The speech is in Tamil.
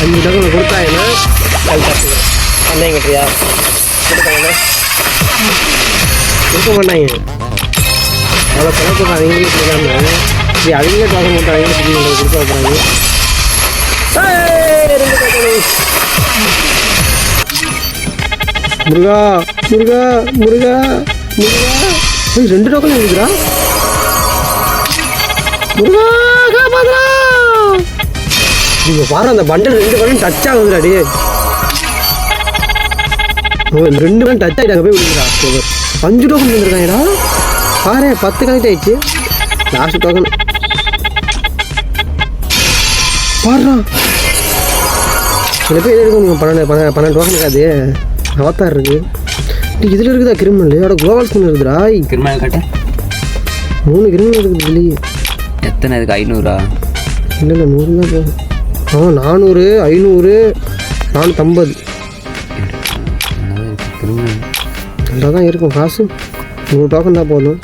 அஞ்சு டோக்கன் கொடுத்தாங்கன்னா அது தப்பு பண்ணையும் கட்டுறியா கொடுத்தாங்கன்னா கொடுக்க மாட்டாங்க. அவ்வளோ செலவு பண்ணுற அவங்களுக்கு கொடுக்காம. இப்படி அவங்களே டோக்கன் போட்டு அவங்களே சுற்றி கொடுக்க வைக்கிறாங்க முருகா முருகா முருகா முருகா. ரெண்டு டோக்கன் இருக்குதா நீங்க பாரு அந்த பண்டல் ரெண்டு பண்டம் டச் ஆகுதுடா டே ஓ, இந்த ரெண்டு பண்டம் டச் ஆகிட்டாங்க போய் சூப்பர் அஞ்சு டோக்கன் வந்துருக்காங்கடா பாரு பத்து கனெக்ட் ஆயிடுச்சு. லாஸ்ட் டோக்கன் பாருடா. சில பேர் இருக்கும் பன்னெண்டு பன்னெண்டு பன்னெண்டு டோக்கன் இருக்காது. அவத்தார் இருக்கு. இதுல இருக்குதா கிரிமினல் அட குளோபல் ஸ்கின் இருக்குதுடா. கிரிமினல் கட்ட. மூணு கிரிமினல் இருக்குது இதுலேயே. எத்தனை இதுக்கு ஐநூறா? இல்லை இல்லை நூறு தான் போகும் ஆ நானூறு ஐநூறு நானூற்றம்பது நல்லா தான் இருக்கும் காசு நூறு டோக்கன் தான் போதும்